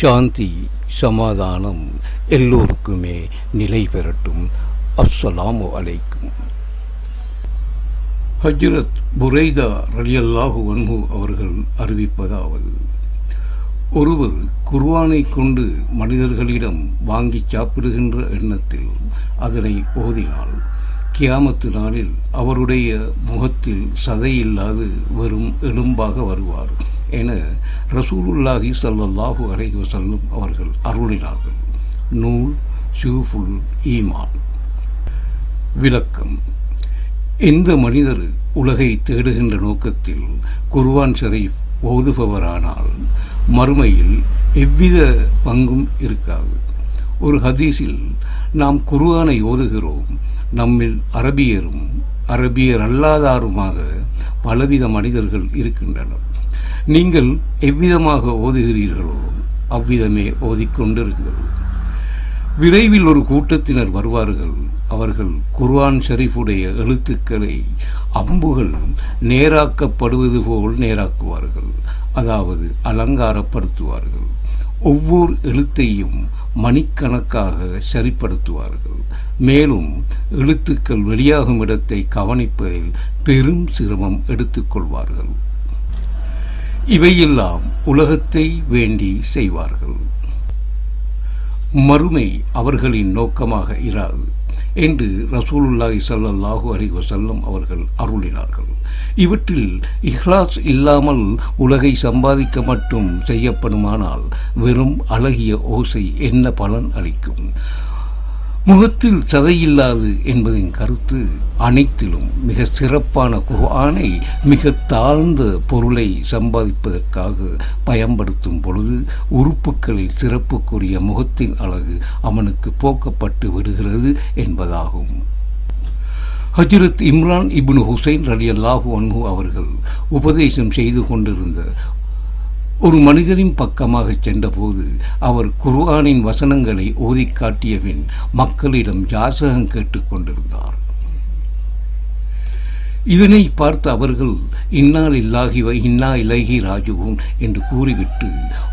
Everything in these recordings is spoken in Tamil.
சாந்தி சமாதானம் எல்லோருக்குமே நிலை பெறட்டும். அஸ்ஸலாமு அலைக்கும். ஹஜ்ரத் புரைதா ரலியல்லாஹு வன்மு அவர்கள் அறிவிப்பதாவது ஒருவர் குர்வானை கொண்டு மனிதர்களிடம் வாங்கி சாப்பிடுகின்ற எண்ணத்தில் அதனை ஓதினால் கியாமத்து நாளில் அவருடைய முகத்தில் சதையில்லாது வெறும் எலும்பாக வருவார். என ரசூலுல்லாஹி ஸல்லல்லாஹு அலைஹி வஸல்லம் அவர்கள் அருளினார்கள். நூல் ஷூஃபுல் ஈமான். விளக்கம். எந்த மனிதர் உலகை தேடுகின்ற நோக்கத்தில் குர்வான் ஷரீஃப் ஓதுபவரானால் மறுமையில் எவ்வித பங்கும் இருக்காது. ஒரு ஹதீஸில் நாம் குர்ஆனை ஓதுகிறோம். நம்மில் அரபியரும் அரபியர் அல்லாதாருமாக பலவித மனிதர்கள் இருக்கின்றனர். நீங்கள் எவ்விதமாக ஓதுகிறீர்களோ அவ்விதமே ஓதிக்கொண்டிருங்கள் விரைவில் ஒரு கூட்டத்தினர் வருவார்கள். அவர்கள் குர்வான் ஷரீஃபுடைய எழுத்துக்களை அம்புகள் நேராக்கப்படுவது போல் நேராக்குவார்கள். அதாவது அலங்காரப்படுத்துவார்கள். ஒவ்வொரு எழுத்தையும் மணிக்கணக்காக சரிப்படுத்துவார்கள். மேலும் எழுத்துக்கள் வெளியாகும் இடத்தை கவனிப்பதில் பெரும் சிரமம் எடுத்துக்கொள்வார்கள். இவையெல்லாம் உலகத்தை வேண்டி செய்வார்கள். மறுமை அவர்களின் நோக்கமாக இராது என்று ரசூலுல்லாஹி சல்லாஹூ அலைஹி செல்லம் அவர்கள் அருளினார்கள். இவற்றில் இஹ்லாஸ் இல்லாமல் உலகை சம்பாதிக்க மட்டும் செய்யப்படுமானால் வெறும் அழகிய ஓசை என்ன பலன் அளிக்கும்? முகத்தில் சதையில்லாது என்பதின் கருத்து அனைத்திலும் மிக சிறப்பான குர்ஆனை மிக தாழ்ந்த பொருளை சம்பாதிப்பதற்காக பயன்படுத்தும் பொழுது உறுப்புகளில் சிறப்புக்குரிய முகத்தின் அழகு அவனுக்கு போக்கப்பட்டு விடுகிறது என்பதாகும். ஹஜ்ரத் இம்ரான் இப்னு ஹுசைன் ரலியல்லாஹு அன்ஹு அவர்கள் உபதேசம் செய்து கொண்டிருந்த ஒரு மனிதரின் பக்கமாக சென்றபோது அவர் குர்ஆனின் வசனங்களை ஓதிக் காட்டியபின் மக்களிடம் ஜாசகம் கேட்டுக்கொண்டிருந்தார் இதனை பார்த்த அவர்கள் இன்னால் இல்லாகி இன்னா இலகி ராஜுவும் என்று கூறிவிட்டு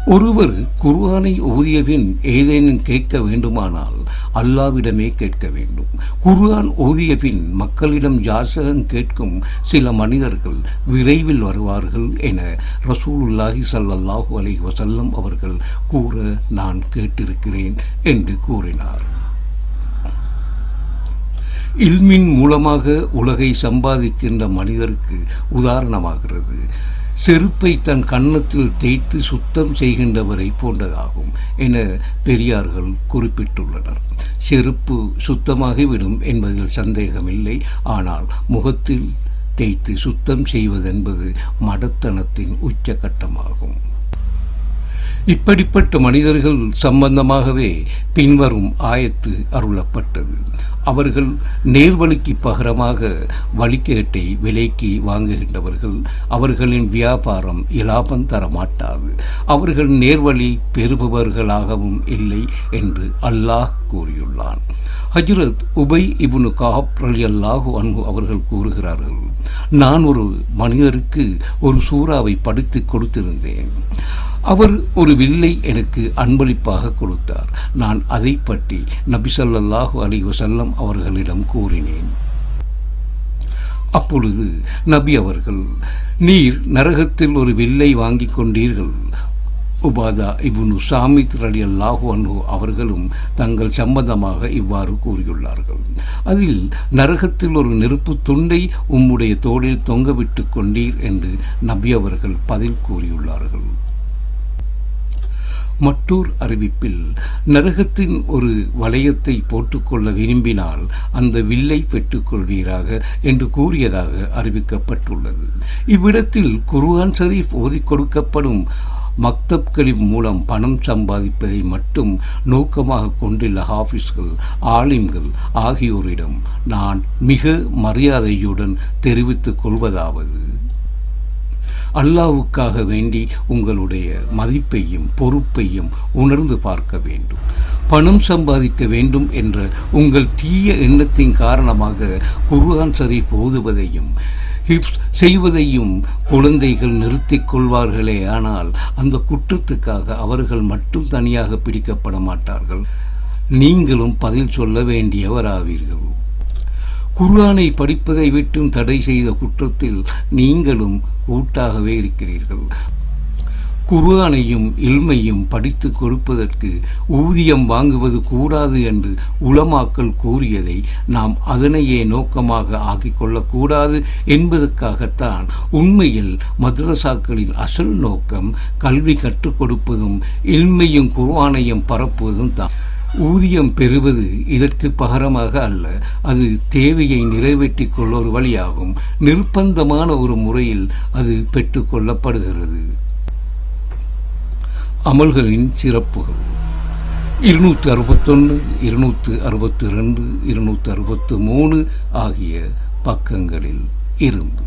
ஒருவர் குர்ஆனை ஓதியபின் ஏதேனும் கேட்க வேண்டுமானால் அல்லாவிடமே கேட்க வேண்டும். குர்ஆன் ஓதியபின் மக்களிடம் ஜாசகம் கேட்கும் சில மனிதர்கள் விரைவில் வருவார்கள் என ரசூலுல்லாஹி சல்லாஹூ அலி வசல்லம் அவர்கள் கூற நான் கேட்டிருக்கிறேன் என்று கூறினார். இல்மின் மூலமாக உலகை சம்பாதிக்கின்ற மனிதருக்கு உதாரணமாகிறது. செருப்பை தன் கன்னத்தில் தேய்த்து சுத்தம் செய்கின்றவரை போன்றதாகும் என பெரியார்கள் குறிப்பிட்டுள்ளனர். செருப்பு சுத்தமாகிவிடும் என்பதில் சந்தேகமில்லை. ஆனால் முகத்தில் தேய்த்து சுத்தம் செய்வதென்பது மடத்தனத்தின் உச்சகட்டமாகும். இப்படிப்பட்ட மனிதர்கள் சம்பந்தமாகவே பின்வரும் ஆயத்து அருளப்பட்டது. அவர்கள் நேர்வழிக்கு பகரமாக வழிகேட்டை விலைக்கு வாங்குகின்றவர்கள். அவர்களின் வியாபாரம் இலாபம் தர மாட்டாது அவர்கள் நேர்வழி பெறுபவர்களாகவும் இல்லை என்று அல்லாஹ் கூறியுள்ளான். ஹஜ்ரத் உபை இபுனு காப் ரலி அல்லாஹு அன்பு அவர்கள் கூறுகிறார்கள் நான் ஒரு மனிதருக்கு ஒரு சூறாவை படித்து கொடுத்திருந்தேன். அவர் ஒரு வில்லை எனக்கு அன்பளிப்பாக கொடுத்தார். நான் அதை பற்றி நபிசல்லாஹு அலி வசல்லம் அவர்களிடம் கூறினேன். அப்பொழுது நபி அவர்கள் நீர் நரகத்தில் ஒரு வில்லை வாங்கிக் கொண்டீர்கள். உபாதா இபுனு சாமித் ரலி அல்லாஹு அன்ஹு அவர்களும் தங்கள் சம்பந்தமாக இவ்வாறு கூறியுள்ளார்கள். அதில் நரகத்தில் ஒரு நெருப்பு துண்டை உம்முடைய தோளில் தொங்கவிட்டுக் கொண்டீர் என்று நபி அவர்கள் பதில் கூறியுள்ளார்கள். மற்றோர் அறிவிப்பில் நரகத்தின் ஒரு வளையத்தை போட்டுக்கொள்ள விரும்பினால் அந்த வில்லை பெற்றுக்கொள்வீராக என்று கூறியதாக அறிவிக்கப்பட்டுள்ளது. இவ்விடத்தில் குர்ஆன் ஷரீஃப் ஓதிக் கொடுக்கப்படும் மக்தப்களின் மூலம் பணம் சம்பாதிப்பதை மட்டும் நோக்கமாக கொண்டுள்ள ஹாஃபிஸ்கள் ஆலிம்கள் ஆகியோரிடம் நான் மிக மரியாதையுடன் தெரிவித்துக் கொள்வதாவது. அல்லாவுக்காக வேண்டி உங்களுடைய மதிப்பையும் பொறுப்பையும் உணர்ந்து பார்க்க வேண்டும். பணம் சம்பாதிக்க வேண்டும் என்ற உங்கள் தீய எண்ணத்தின் காரணமாக குர்ஆன் ஷரீஃப் ஓதுவதையும் ஹிப்ஸ் செய்வதையும் குழந்தைகள் நிறுத்திக் கொள்வார்களே ஆனால் அந்த குற்றத்துக்காக அவர்கள் மட்டும் தனியாக பிடிக்கப்பட மாட்டார்கள். நீங்களும் பதில் சொல்ல வேண்டியவராவீர்கள். குர்ஆனை படிப்பதை விட்டும் தடை செய்த குற்றத்தில் நீங்களும் கூட்டாகவே இருக்கிறீர்கள். குர்ஆனையும் இல்மையும் படித்து கொடுப்பதற்கு ஊதியம் வாங்குவது கூடாது என்று உளமாக்கல் கூறியதை நாம் அதனையே நோக்கமாக ஆக்கிக்கொள்ளக்கூடாது என்பதற்காகத்தான் உண்மையில் மதரசாக்களின் அசல் நோக்கம் கல்வி கற்றுக் கொடுப்பதும் இல்மையும் குர்ஆனையும் பரப்புவதும் தான். ஊதியம் பெறுவது இதற்கு பகரமாக அல்ல. அது தேவையை நிறைவேற்றிக் கொள்ள ஒரு வழியாகும். நிர்பந்தமான ஒரு முறையில் அது பெற்றுக்கொள்ளப்படுகிறது அமல்களின் சிறப்புகள். இருநூற்று அறுபத்தொன்று இருநூற்று அறுபத்தி ரெண்டு இருநூற்று அறுபத்து மூணு ஆகிய பக்கங்களில் இருந்து.